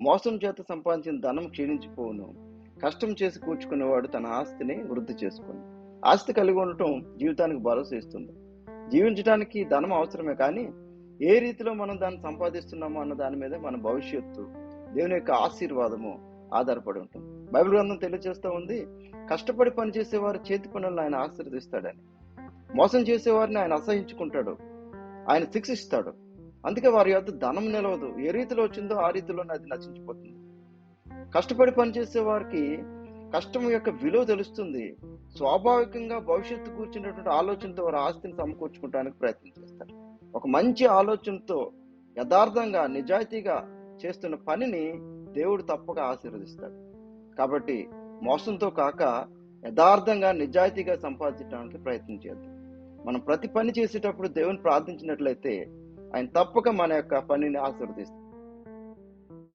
మోసం చేత సంపాదించిన ధనం క్షీణించిపోవును. కష్టం చేసి కూర్చుకునేవాడు తన ఆస్తిని వృద్ధి చేసుకుని ఆస్తి కలిగి ఉండటం జీవితానికి భరోసా ఇస్తుంది. జీవించడానికి ధనం అవసరమే కానీ ఏ రీతిలో మనం దాన్ని సంపాదిస్తున్నామో అన్న దాని మీద మన భవిష్యత్తు దేవుని యొక్క ఆశీర్వాదము ఆధారపడి ఉంటుంది. బైబిల్ గ్రంథం తెలియజేస్తూ ఉంది కష్టపడి పనిచేసేవారు చేతి పనులను ఆయన ఆశీర్వదిస్తాడని. మోసం చేసేవారిని ఆయన అసహించుకుంటాడు. ఆయన శిక్షిస్తాడు. అందుకే వారి యొక్క ధనం నిలవదు. ఏ రీతిలో వచ్చిందో ఆ రీతిలోనే అది నశించిపోతుంది. కష్టపడి పనిచేసే వారికి కష్టం యొక్క విలువ తెలుస్తుంది. స్వాభావికంగా భవిష్యత్తు కూర్చున్నటువంటి ఆలోచనతో వారు ఆస్తిని సమకూర్చుకోవడానికి ప్రయత్నం చేస్తారు. ఒక మంచి ఆలోచనతో యథార్థంగా నిజాయితీగా చేస్తున్న పనిని దేవుడు తప్పక ఆశీర్వదిస్తాడు. కాబట్టి మోసంతో కాక యథార్థంగా నిజాయితీగా సంపాదించడానికి ప్రయత్నం చేద్దాం. మనం ప్రతి పని చేసేటప్పుడు దేవుని ప్రార్థించినట్లయితే ఆయన తప్పక మన యొక్క పనిని ఆశీర్వదిస్తాడు.